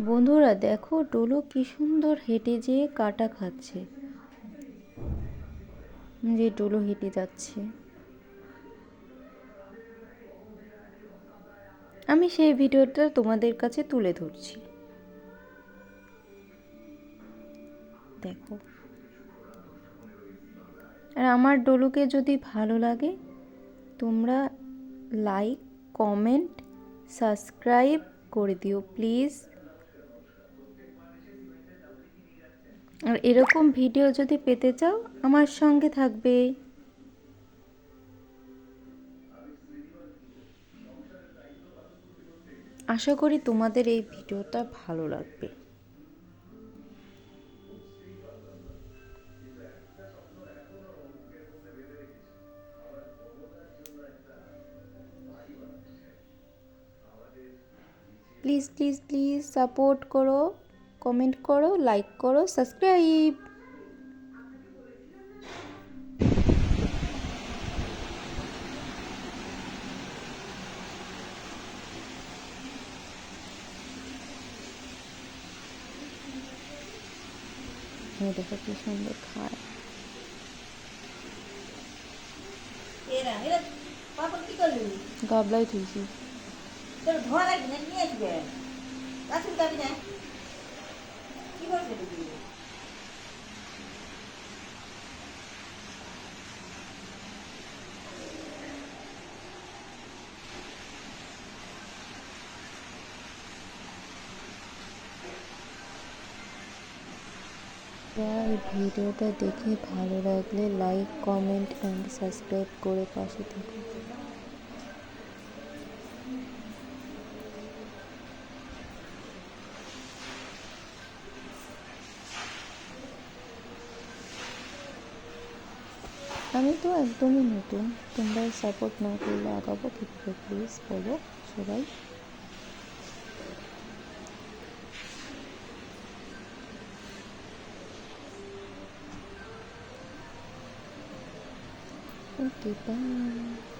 বন্ধুরা দেখো, ডোলো কি সুন্দর হেঁটে যেয়ে কাটা খাচ্ছে। যে ডোলো হেঁটে যাচ্ছে। আমি সেই ভিডিওটা তোমাদের কাছে তুলে ধরছি। দেখো। আর আমার ডোলুকে যদি ভালো লাগে, তোমরা লাইক, কমেন্ট, সাবস্ক্রাইব করে দিও, প্লিজ। আর এরকম ভিডিও যদি পেতে চাও, আমার সঙ্গে থাকবে। আশা করি তোমাদের এই ভিডিওটা ভালো লাগবে। প্লিজ প্লিজ প্লিজ সাপোর্ট করো। কমেন্ট করো লাইক করো সাবস্ক্রাইব দেখো কি সুন্দর খায়। গাবলাই তোর ধোয়া লাগবে না নিয়ে আসবে। আসুন যাবি না? বলছে দিদি ভিডিওটা দেখে ভালো লাগলে লাইক কমেন্ট অ্যান্ড সাবস্ক্রাইব করে পাশে থাকুন। আমি তো একদমই নতুন। তোমরা সাপোর্ট না করলে আগাবো কীভাবে? প্লিজ বলো সবাই। ওকে bye.